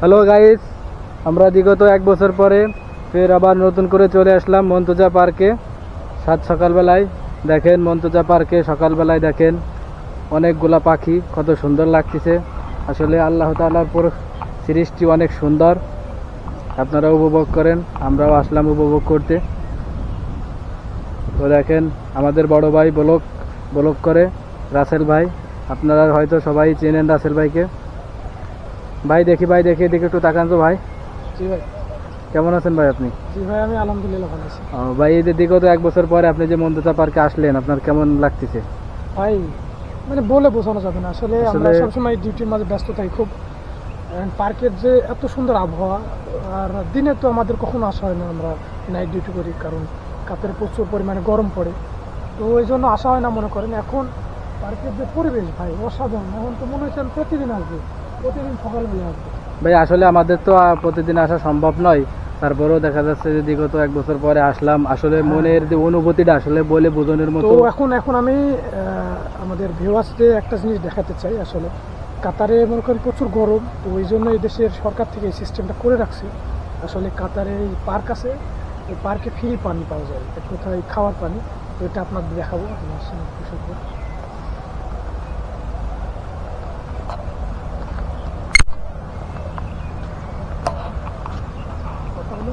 Hello guys আমরা বিগত এক বছর পরে ফের আবার নতুন করে চলে আসলাম মন্তজা পার্কে। সাত সকালবেলায় দেখেন, মন্তজা পার্কে সকালবেলায় দেখেন অনেকগুলা পাখি, কত সুন্দর লাগতেছে। আসলে আল্লাহ তাআলার পুরো সৃষ্টি অনেক সুন্দর। আপনারা উপভোগ করেন, আমরাও আসলাম উপভোগ করতে। তো দেখেন, আমাদের বড় ভাই ব্লক ব্লক করে রাসেল ভাই। আপনারা হয়তো সবাই চেনেন রাসেল ভাইকে। ভাই দেখি ভাই দেখি এদিকে একটু তাকান তো ভাই। জি ভাই। কেমন আছেন ভাই আপনি? জি ভাই আমি আলহামদুলিল্লাহ ভালো আছি। ভাই এই যে বিগত এক বছর পরে আপনি যে মন্দতা পার্কে আসলেন আপনার কেমন লাগতেছে? ভাই মানে বলে বোঝানো যাবে না। আসলে আমরা সবসময় ডিউটির মাঝে ব্যস্ত থাকি খুব। পার্কের যে এত সুন্দর আবহাওয়া আর দিনে তো আমাদের কখনো আসা হয় না আমরা নাইট ডিউটি করি কারণ কাতের প্রচুর পরিমাণে গরম পড়ে। তো ওই জন্য আসা হয় না মনে করেন। এখন পার্কের যে পরিবেশ ভাই অসাধারণ। এখন তো মনে হচ্ছে প্রতিদিন আসব। ভাই আসলে আমাদের তো প্রতিদিন আসা সম্ভব নয়। তারপরেও দেখা যাচ্ছে যে বিগত এক বছর পরে আসলাম। আসলে মনের যে অনুভূতিটা আসলে বলে বোঝানোর মতো। এখন এখন আমি আমাদের ভিউয়ার্সদের একটা জিনিস দেখাতে চাই আসলে। কাতারে মনে করেন প্রচুর গরম তো ওই জন্য এই দেশের সরকার থেকে এই সিস্টেমটা করে রাখছে। আসলে কাতারে এই পার্ক আছে এই পার্কে ফ্রি পানি পাওয়া যায়। কোথায় খাওয়ার পানি তো এটা আপনাদের দেখাবো। আমার সঙ্গে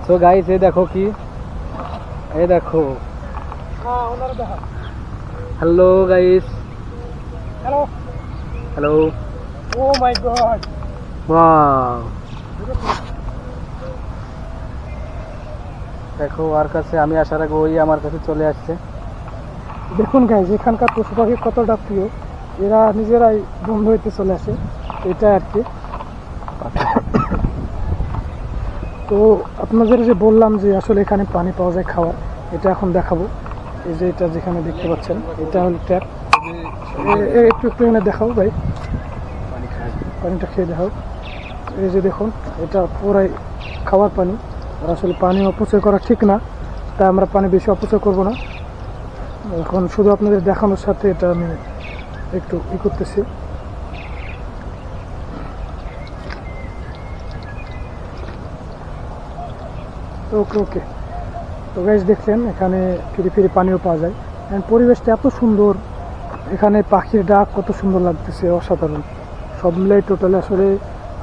তো গাইস এই দেখো কি? এই দেখো। হ্যাঁ ওনারা দেখা hello guys hello hello oh my god wow দেখো আর কাছে আমি আসার আগে ওই আমার কাছে চলে আসছে। দেখুন গাইজ এখানকার পশু পাখি কতটা প্রিয়। এরা নিজেরাই বন্ধ হইতে চলে আসে। এটা আর কি। তো আপনাদের যে বললাম যে আসলে এখানে পানি পাওয়া যায় খাওয়ার এটা এখন দেখাবো। এই যে এটা যেখানে দেখতে পাচ্ছেন, এটা হলো ট্যাপ। একটু একটু এখানে দেখাও ভাই। পানিটা খেয়ে দেখাও। এই যে দেখুন, এটা পুরাই খাওয়ার পানি। আর আসলে পানি অপচয় করা ঠিক না, তাই আমরা পানি বেশি অপচয় করব না। এখন শুধু আপনাদের দেখানোর সাথে এটা আমি একটু ই করতেছি। ওকে ওকে। তো গাইজ দেখলেন এখানে ফিরি ফিরি পানিও পাওয়া যায়। And পরিবেশটা এত সুন্দর। এখানে পাখির ডাক কত সুন্দর লাগতেছে, অসাধারণ। সব মিলাই টোটালে আসলে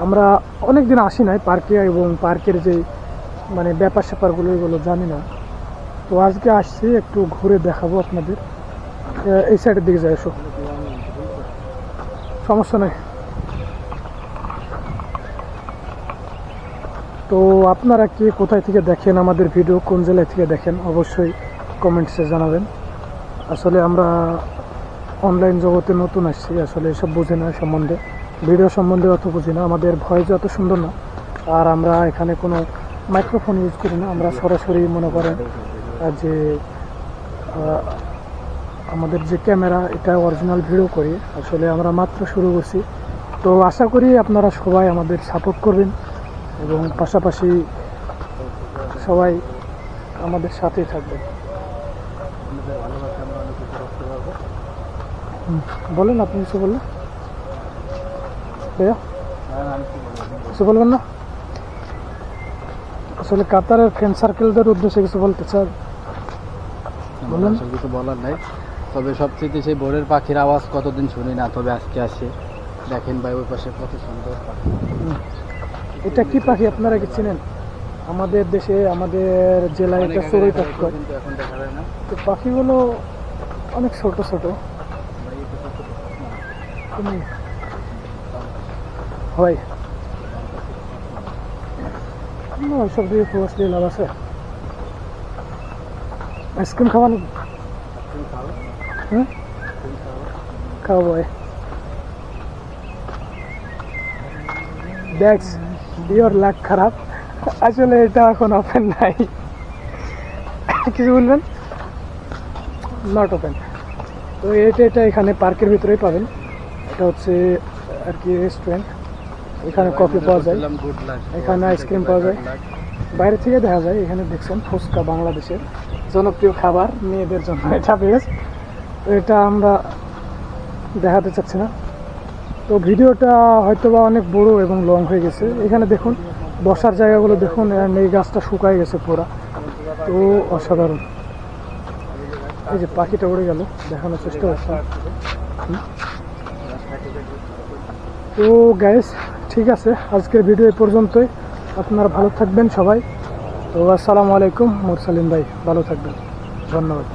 আমরা অনেক দিন আসি নাই পার্কে এবং পার্কের যে মানে ব্যাপার স্যাপারগুলো এগুলো জানি না। তো আজকে আসছি, একটু ঘুরে দেখাবো আপনাদের। এই সাইডের দিকে যাই এসো সমস্যা নেই। তো আপনারা কে কোথায় থেকে দেখেন আমাদের ভিডিও, কোন জেলায় থেকে দেখেন অবশ্যই কমেন্টসে জানাবেন। আসলে আমরা অনলাইন জগতে নতুন আসছি, আসলে এসব বুঝি না সম্বন্ধে। ভিডিও সম্বন্ধে অত বুঝি না, আমাদের ভয়েস অত সুন্দর না, আর আমরা এখানে কোনো মাইক্রোফোন ইউজ করি না, আমরা সরাসরি মনে করেন যে আমাদের যে ক্যামেরা এটা অরিজিনাল ভিডিও করি। আসলে আমরা মাত্র শুরু করছি। তো আশা করি আপনারা সবাই আমাদের সাপোর্ট করবেন। এবং পাশাপাশি সবাই আমাদের সাথেই থাকবেন বলেন আপনি কিছু বললেন? কিছু বলবেন না? আসলে কাতারের ফ্রেন্ড সার্কেলদের উদ্দেশ্যে কিছু বলতে চান? বলুন। কিছু বলার নাই। তবে সবচেয়ে সেই ভোরের পাখির আওয়াজ কতদিন শুনি না তবে আজকে আসে। দেখেন ভাই ওই পাশে কত সুন্দর পাখি। এটা কি পাখি আপনারা কি চিনেন? আমাদের দেশে আমাদের জেলায় এটা চড়ুই পাখি কয়। তো পাখিগুলো অনেক ছোট ছোট। হয়। না ওইসব দিয়ে পুরোসলি লাভ আছে। আইসক্রিম খাওয়ানো? হুম খাওয়াবো এই। দেখস ইওর লাক খারাপ। আসলে এটা এখন ওপেন নাই। কিছু বলবেন? নট ওপেন তো এটা এটা এখানে পার্কের ভিতরেই পাবেন। এটা হচ্ছে আর কি রেস্টুরেন্ট এখানে কফি পাওয়া যায়। এখানে আইসক্রিম পাওয়া যায়। বাইরে থেকে দেখা যায় এখানে দেখছেন ফুচকা বাংলাদেশের। জনপ্রিয় খাবার মেয়েদের জন্য। এটা বেশ। তো এটা আমরা দেখাতে চাচ্ছি না। তো ভিডিওটা হয়তো বা অনেক বড় এবং লং হয়ে গেছে। এখানে দেখুন, বসার জায়গাগুলো দেখুন এই গাছটা শুকায় গেছে পুরা। তো অসাধারণ। এই যে পাখিটা উড়ে গেল, দেখানোর চেষ্টা করছি। তো গ্যাস ঠিক আছে, আজকের ভিডিও এ পর্যন্তই। আপনারা ভালো থাকবেন সবাই। তো আসসালামু আলাইকুম মুরসালিম ভাই, ভালো থাকবেন। ধন্যবাদ।